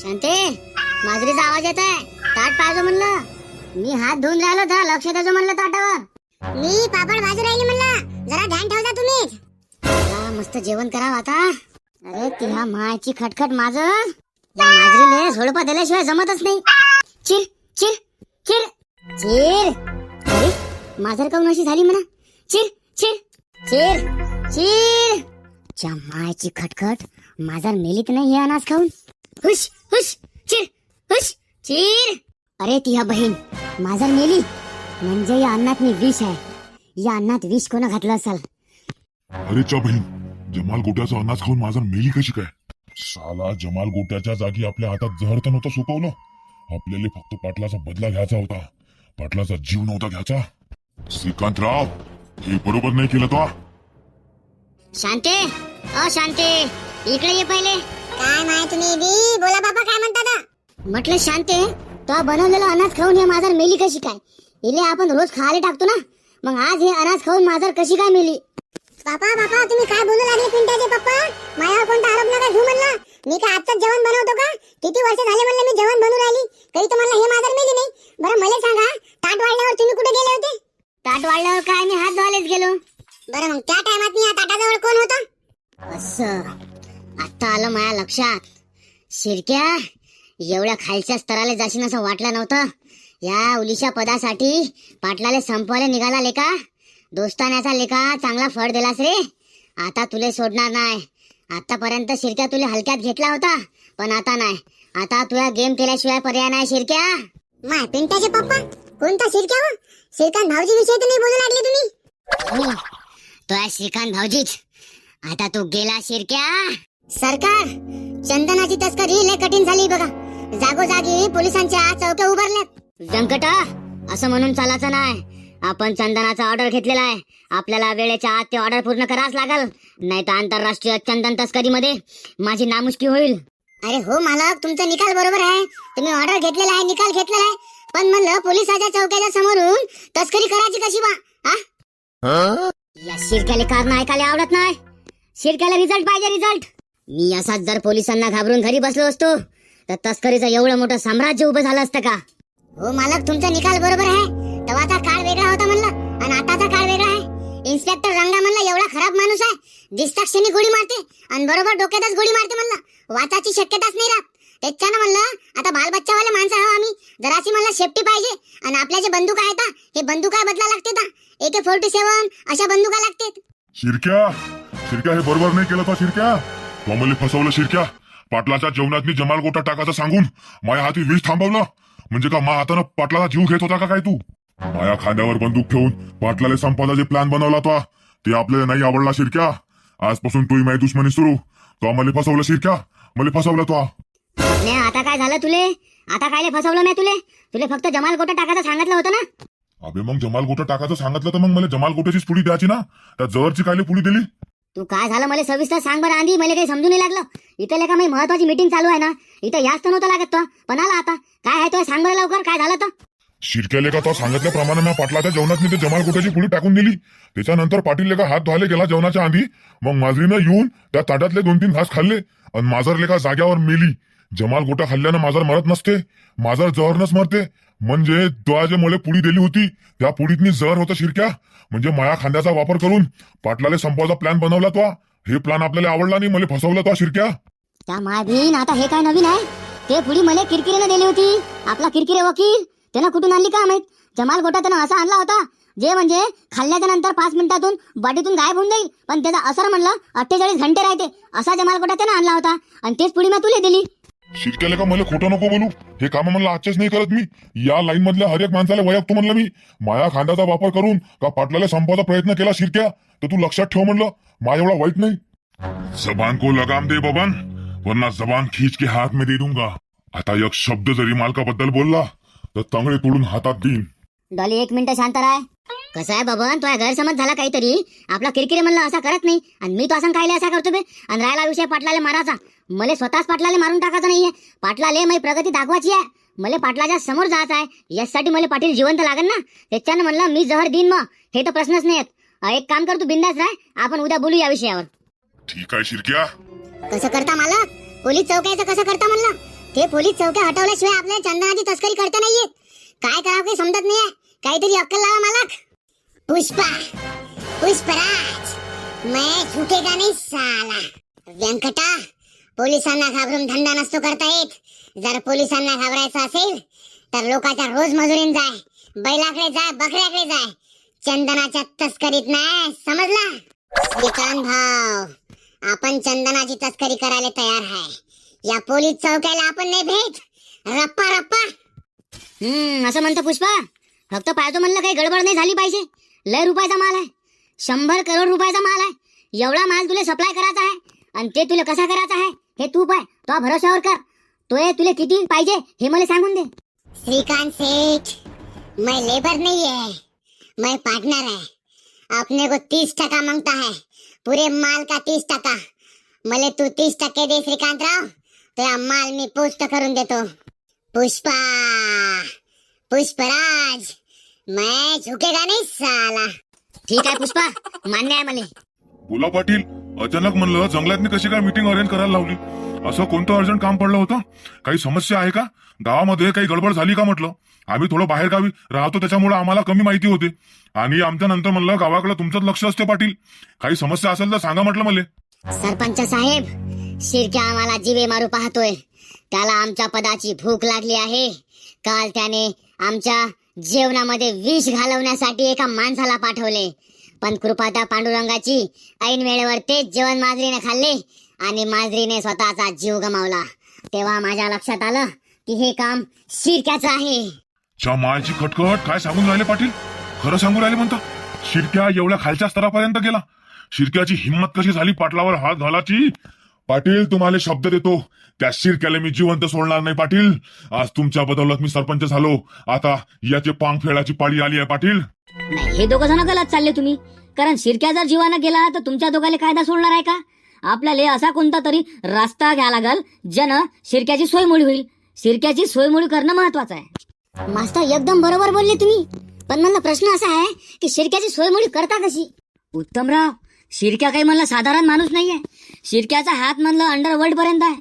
शांते माजरीचा आवाज येत आहे ताट पाहिजे म्हणलं. मी हात धुवून राहिलो तर लक्ष द्यायचं म्हणलं ताटावर. मी पापड भाजू राहिली म्हणलं. जरा ध्यान ठेवता तुम्ही मस्त जेवण करावं आता. अरे तिला हा मायची खटखट माझ. या माजरीले झोडपा दिल्याशिवाय जमतच नाही. चिर चिर चिर चिर अरे माजर काऊन अशी झाली म्हणा. चिर चिर चिर चिर च्या मायची खटखट. माजर की नाही हे अनाज खाऊन. हुश हुश चिर हुश चिर. अरे ती हा बहीण माजर मेली. म्हणजे या अन्नात मी विष आहे. या अन्नात विष कोण घातलं असेल? अरे च्या बहीण जमाल गोट्याचा अनाज खाऊन माझा मेली कशी काय? साला जमाल गोट्याच्या जागी आपल्या हातात जहर तर नव्हतं सोपवलं आपल्याला फक्त पाटलाचा बदला घ्यायचा होता. पाटलाचा जीव नव्हता घ्यायचा. श्रीकांतराव हे बरोबर नाही केलं तो शांते अ शांते इकडे ये पहिले. काय माय तुम्ही बी? बोला बाबा काय म्हणता म्हटलं शांते तो बनवलेला अनाज खाऊन हे माजर मेली कशी काय? इले आपण रोज खायला टाकतो ना. मग आज हे अनाज खाऊन माजर कशी काय मेली? बापा बापा तुम्ही काय बोलू लागले पिंट्याचे पप्पा? माझ्यावर कोणता आरोप नका घेऊ म्हणला. मी काय आजच जेवण बनवतो का? किती वर्ष झाले म्हणलं मी जेवण बनवू राहिली. तरी तुम्हाला हे माजर मिळली नाही. बरं मला सांगा ताट वाढल्यावर तुम्ही कुठे गेले होते? ताट वाढल्यावर काय? मी हात धुवायलाच गेलो. बरं मग त्या टायमात मी या ताटाजवळ कोण होतं? असं. आता आलं माझ्या लक्षात. शिरक्या एवढ्या खालच्या स्तराला जाशील असं वाटलं नव्हतं. या उलीच्या पदासाठी पाटलाले संपवायला निघाला लेका. दोस्तान्याचा लेका चांगला फळ दिलास रे. आता तुले सोडणार नाही. आतापर्यंत शिरक्या तुले हलक्यात घेतला होता पण आता नाही. आता तुला गेम केल्याशिवाय पर्याय नाही शिरक्या. माय पिंट्याचे पप्पा कोणता शिरक्या हो? श्रीकांत भाऊजी विषयी तर नाही बोलू लागले तुम्ही. हो तो आहे श्रीकांत भाऊजीच. आता तू गेला शिरक्या. सरकार चंदनाची तस्करी लय कठीण झाली बघा. जागोजागी पोलिसांच्या चौक्या उभारल्यात. व्यंकट असं म्हणून चालायचं नाही. आपण चंदनाचा ऑर्डर घेतलेला आहे. आपल्याला वेळेच्या आत ते ऑर्डर पूर्ण करावंच लागल. नाही तर आंतरराष्ट्रीय चंदन तस्करीमध्ये माझी नामुष्की होईल. अरे हो मालक तुमचा निकाल बरोबर आहे. तुम्ही ऑर्डर घेतलेला आहे निकाल घेतलेला आहे. पण म्हणलं पोलिसाच्या चौक्याच्या समोरून तस्करी करायची कशी बा हा? या शिरक्याला कारण ऐकायला आवडत नाही. शिरक्याला रिझल्ट पाहिजे रिझल्ट मी असाच जर पोलिसांना घाबरून घरी बसलो असतो तर तस्करीचं एवढं मोठं साम्राज्य उभं झालं असतं का? हो मालक तुमचा निकाल बरोबर आहे. तेव्हाचा काळ वेगळा होता म्हणलं आणि आताचा काळ वेगळा आहे. इन्स्पेक्टर रंगा म्हणलं एवढा खराब माणूस आहे. दिसता क्षणी गोळी मारते आणि बरोबर डोक्यातच गोळी मारते म्हणलं. वाचाची शक्यताच नाही राहत. त्याच्यानं म्हणलं आता बाल बच्चावाले माणसं आहो आम्ही. जराशी मला सेफ्टी पाहिजे. आणि आपल्या जे बंदूक आहेत हा, हे बंदुका बदला लागते ता एके फोर्टी सेवन अशा बंदुका लागतात. शिरक्या शिरक्या हे बरोबर नाही केलं का शिरक्या? तो मला फसवलं शिरक्या. पाटलाच्या जेवणात मी जमाल गोटा टाकायचं सांगून माझ्या हाती वीज थांबवलं. म्हणजे का मा हातानं पाटलाला जीव घेत होता का काय तू? माया खांद्यावर बंदूक ठेवून पाटलाला जे प्लॅन बनवला तो ते आपल्याला नाही आवडला शिरक्या. आजपासून तू माझी दुश्मनी सुरू. तो मला फसवलं शिरक्या? मला फसवलं तो. आता काय झालं तुले? आता कायले फसवलं नाही तुले? तुले फक्त जमाल गोटा टाकायचं सांगितलं होतं ना? अबे मग जमाल गोटा टाकायचं सांगितलं तर मग मला जमाल गोट्याचीच पुडी द्यायची ना? त्या जवळची कायले पुडी दिली? तू काय झालं मला सविस्तर सांग बरं आधी मला काही समजून नाही लागलं. इथं लेखा माझी महत्वाची मीटिंग चालू आहे ना इथं याच तर नव्हतं लागत तो. पण आला आता. काय आहे तो? सांग बरं लवकर काय झालं तर? शिरक्या का तो सांगितल्याप्रमाणे ना पाटलाच्या जेवणात मी ते जमाल गोट्याची पुढे टाकून दिली. त्याच्यानंतर पाटील लेखा हात धुवायला गेला जेवणाच्या आधी. मग माजरीनं येऊन त्या ताटातले दोन तीन घास खाल्ले आणि माजर लेखा जाग्यावर मेली. जमाल गोटा खाल्ल्यानं माजर मरत नसते. माजर जहरनच मरते. म्हणजे तो जे मला पुडी दिली होती. त्या पुडीतनी जहर होतं शिरक्या. म्हणजे माया खांद्याचा वापर करून पाटलाले संपवायचा प्लॅन बनवला तो. हे प्लॅन आपल्याला आवडला नाही मला फसवला तो शिरक्या. त्या माधीन आता हे काय नवीन आहे? ते पुढी मला किरकिरीनं दिली होती. आपला किरकिरे वकील त्यानं कुठून आणली का माहीत? जमाल गोटा त्यानं असा आणला होता जे म्हणजे खाल्ल्याच्या नंतर पाच मिनिटातून बॉडीतून गायब होऊन जाईल. पण त्याचा असर म्हणलं अठ्ठेचाळीस घंटे राहते. असा जमाल गोटा त्यानं आणला होता. आणि तेच पुढी मी तुले दिली. शिरक्याले का मला खोटं नको बोलू? हे काम म्हणलं आजचेच नाही करत मी. या लाईन मधल्या हर एक माणसाला वयकतो म्हणलं मी माया खांद्याचा वापर करून का पाटलाला संपवायचा प्रयत्न केला शिरक्या? तर तू लक्षात ठेव म्हणलं मा एवढा वाईट नाही. जबान को लगाम दे बबन वरना जबान खींच के हाथ में दे दूंगा. आता एक शब्द जरी मालकाबद्दल बोलला तर तंगडे तोडून हातात देईन. डॉली एक मिनिट शांत राय कसं आहे बाबा तुझ्या गैरसमज झाला काहीतरी? आपला किरकिरे म्हणलं असा करत नाही. आणि मी तो असं कायले असा करतो बे. आणि राहिला विषय पाटलाले मारायचा. मला स्वतःच पाटलाले मारून टाकायचं नाहीये. पाटलाले माझी प्रगती दाखवायची आहे. मला पाटलाच्या समोर जायचं आहे. यासाठी मला पाटील जिवंत लागेल ना? त्याच्यानं म्हणलं मी जहर देईन मग. हे तर प्रश्नच नाही आहेत एक काम कर तू बिंदास राय आपण उद्या बोलू या विषयावर. ठीक आहे शिरक्या. कसं करता मला पोलीस चौक्याचं कसं करता म्हणलं? ते पोलीस चौक्या हटवल्याशिवाय आपल्या चंदनाची तस्करी करता नाहीये काय करावं काही समजत नाहीये. काहीतरी अक्कल लावा मालक. पुष्पा. पुष्पराज. मैं झुकेगा नहीं साला. व्यंकटा. पोलिसांना घाबरून धंदा नसतो करता येत. जर पोलिसांना घाबरायचं असेल तर लोकांच्या रोज मजुरीन जाय. बैलाकडे जाय बकऱ्याकडे जाय. चंदनाच्या तस्करीत नाही समजला? श्रीकांत भाव आपण चंदनाची तस्करी करायला तयार आहे. या पोलीस चौक्याला आपण नाही भेट. रप्पा रप्पा. हम्म असं म्हणतो पुष्पा. फक्त पाहतो म्हणलं काही गडबड नाही झाली पाहिजे. लय रुपयाचा माल आहे. शंभर करोड रुपयाचा माल आहे. एवढा माल तुला सप्लाय करायचा आहे. आणि ते तुला कसा करायचा आहे? हे तू पाय तो भरोशावर कर. तो हे तुला किती पाहिजे हे मला सांगून दे. श्रीकांत सेठ मैं लेबर नहीं है मैं पार्टनर है. अपने को तीस टका माँगता है पूरे माल का तीस टका. मले तू तीस टक्के दे श्रीकांत राव तो या माल मी पोस्ट करून देतो. पुष्पा पुष्पराज मैं झुकेगा नहीं साला. ठीक आहे पुष्पा मान्य आहे मला. बोला पाटील. अचानक म्हणलं जंगलातनी कशी काय मीटिंग अरेंज करायला लावली? असं कोणतं अर्जंट काम पडलं होतं? काही समस्या आहे का? गावामध्ये काही गडबड झाली का म्हटलं? आम्ही थोडं बाहेर गावी राहतो त्याच्यामुळे आम्हाला कमी माहिती होते. आणि आमच्या नंतर म्हणलं गावाकडे तुमचंच लक्ष असते पाटील. काही समस्या असेल तर सांगा म्हटलं मला. सरपंच साहेब शिरक्या आम्हाला जीवे मारू पाहतोय. त्याला आमच्या पदाची भूक लागली आहे. काल त्याने आमच्या जेवणामध्ये विष घालवण्यासाठी एका माणसाला पाठवले. पण कृपाता पांडुरंगाची ऐन वेळेवर तेच जेवण माजरीने खाल्ले आणि माजरीने स्वतःचा जीव गमावला. तेव्हा माझ्या लक्षात आलं की हे काम शिरक्याचं आहे. च्या मायची खटखट काय सांगून राहिले पाटील? खरं सांगून राहिले म्हणता? शिरक्या एवढ्या खालच्या स्तरापर्यंत गेला. शिरक्याची हिंमत कशी झाली पाटलावर हात घालाची? पाटील तुम्हाला शब्द देतो. त्या शिरक्याला मी जिवंत सोडणार नाही पाटील. आज तुमच्या बदौलत मी सरपंच झालो. आता याचे पांग फेडाची पाळी आली आहे पाटील. नाही हे दोघं जण गलत चालले तुम्ही. कारण शिरक्या जर जीवानं गेला तर तुमच्या दोघाले कायदा सोडणार आहे का? आपल्याला असा कोणता तरी रस्ता घ्या लागल ज्यानं शिरक्याची सोयमोळी होईल. शिरक्याची सोयमोळी करणं महत्वाचं आहे. मास्तर एकदम बरोबर बोलले तुम्ही. पण मला प्रश्न असा आहे की शिरक्याची सोयमोडी करता कशी? उत्तमराव शिरक्या काही म्हणलं साधारण माणूस नाहीये. शिरक्याचा हात म्हणलं अंडरवर्ल्ड पर्यंत आहे.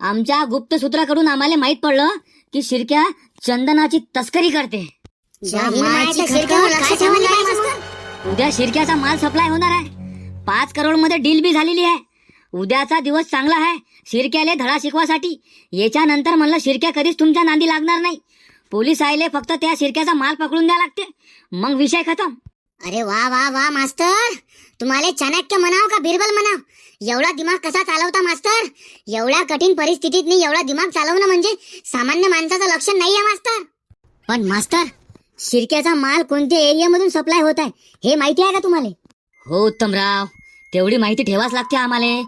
आमच्या गुप्त सूत्राकडून आम्हाला माहीत पडलं की शिरक्या चंदनाची तस्करी करते. उद्या शिरक्याचा माल सप्लाय होणार आहे. पाच करोडमध्ये डील बी झालेली आहे. उद्याचा दिवस चांगला आहे शिरक्याले धडा शिकवासाठी. याच्यानंतर म्हणलं शिरक्या कधीच तुमच्या नांदी लागणार नाही. पोलीस आले फक्त त्या शिरक्याचा माल पकडून द्या लागते. मग विषय खतम. अरे वा वा वा मास्तर. तुम्हाला चाणक्य म्हणाव का बिरबल म्हणाव एवढा दिमाग कसा चालवता मास्तर? एवढ्या कठीण परिस्थितीत मी एवढा दिमाग चालवणं म्हणजे सामान्य माणसाचं लक्षण आहे मास्तर. पण मास्तर शिरक्याचा माल कोणत्या एरियामधून सप्लाय होत आहे हे माहिती आहे का तुम्हाला? हो उत्तमराव. तेवढी माहिती ठेवाच लागते आम्हाला.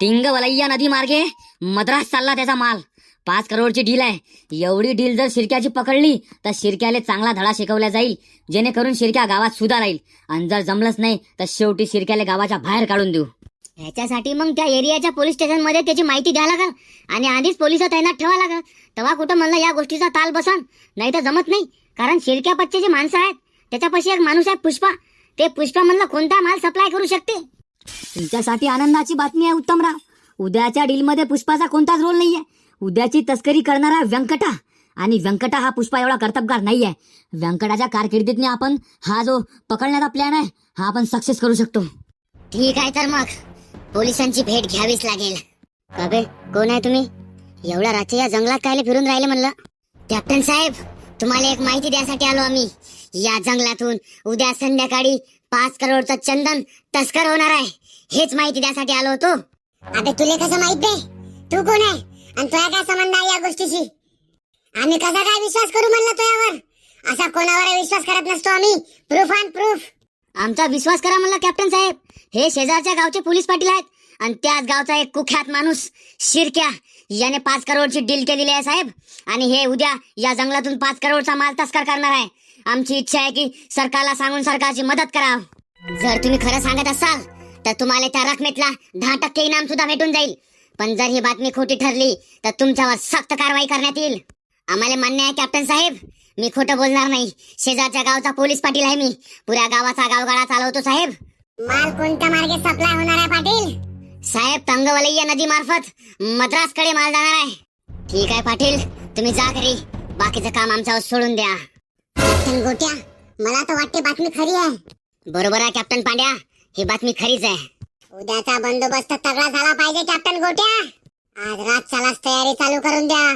तिंगवलैया नदी मार्गे मद्रास चालला त्याचा माल. पाच करोडची डील आहे. एवढी डील जर शिरक्याची पकडली तर शिरक्याला चांगला धडा शिकवला जाईल. जेणेकरून शिरक्या गावात सुद्धा राहील. आणि जर जमलंच नाही तर शेवटी शिरक्याला गावाच्या बाहेर काढून देऊ. ह्याच्यासाठी मग त्या एरियाच्या पोलीस स्टेशनमध्ये त्याची माहिती द्या लागल. आणि आधीच पोलीस तैनात ठेवा लागल. तेव्हा कुठं म्हणलं या गोष्टीचा ताल बसन. नाही तर जमत नाही. कारण शिरक्या पच्चे जे माणसं आहेत. त्याच्यापाशी एक माणूस आहे पुष्पा. ते पुष्पा म्हणलं कोणता माल सप्लाय करू शकते? तुमच्यासाठी आनंदाची बातमी आहे उत्तमराव. उद्याच्या डीलमध्ये पुष्पाचा कोणताच रोल नाहीये. उद्याची तस्करी करणारा व्यंकटा. आणि व्यंकटा हा पुष्पा एवढा कर्तबगार नाहीये. व्यंकटाच्या कारकिर्दीतने आपण हा जो पकडण्याचा प्लॅन आहे हा आपण सक्सेस करू शकतो. ठीक आहे तर मग. पोलिसांची भेट घ्यावीच लागेल. कबे कोण आहे तुम्ही? एवढ्या रात्री या जंगलात कायले फिरून राहिले म्हणलं? कॅप्टन साहेब तुम्हाला एक माहिती द्यासाठी आलो आम्ही. या जंगलातून उद्या संध्याकाळी पाच करोडचं चंदन तस्कर होणार आहे. हेच माहिती द्यासाठी आलो होतो. आता तुले कसं माहीत नाही तू कोण आहे? आणि तुला काय संबंध आहे या गोष्टीशी? आम्ही कसा काय विश्वास करू म्हणलं तुझ्यावर असा कोणावर विश्वास करत नसतो आम्ही. प्रूफ अँड प्रूफ आमचा विश्वास करा म्हणलं कॅप्टन साहेब. हे शेजारच्या गावचे पोलीस पाटील आहेत. आणि त्याच गावचा एक कुख्यात माणूस शिरक्या याने पाच करोडची डील केलेली आहे साहेब. आणि हे उद्या या जंगलातून पाच करोडचा माल तस्कर करणार आहे. आमची इच्छा आहे की सरकारला सांगून सरकारची मदत करा जर तुम्ही खरं सांगत असाल तर तुम्हाला त्या रकमेतला दहा टक्के इनाम सुद्धा भेटून जाईल. पण जर ही बातमी खोटी ठरली तर तुमच्यावर सक्त कारवाई करण्यात येईल. आम्हाला मान्य आहे कॅप्टन साहेब. मी खोटं बोलणार नाही. शेजारच्या गावचा पोलीस पाटील आहे मी. पुऱ्या गावाचा गावगाडा चालवतो साहेब. माल कोणत्या मार्गे सप्लाय होणार आहे पाटील? साहेब तंगवलैया नदी मार्फत मद्रासकडे माल जाणार आहे. ठीक आहे पाटील. तुम्ही जा घरी. बाकीचं काम आमच्यावर सोडून द्या. कॅप्टन गोट्या मला तर वाटते बातमी खरी आहे. बरोबर आहे कॅप्टन पांड्या. ही बातमी खरीच आहे. उद्याचा बंदोबस्त तगडा झाला पाहिजे कॅप्टन गोट्या. आज रात चलाच तयारी चालू करून द्या.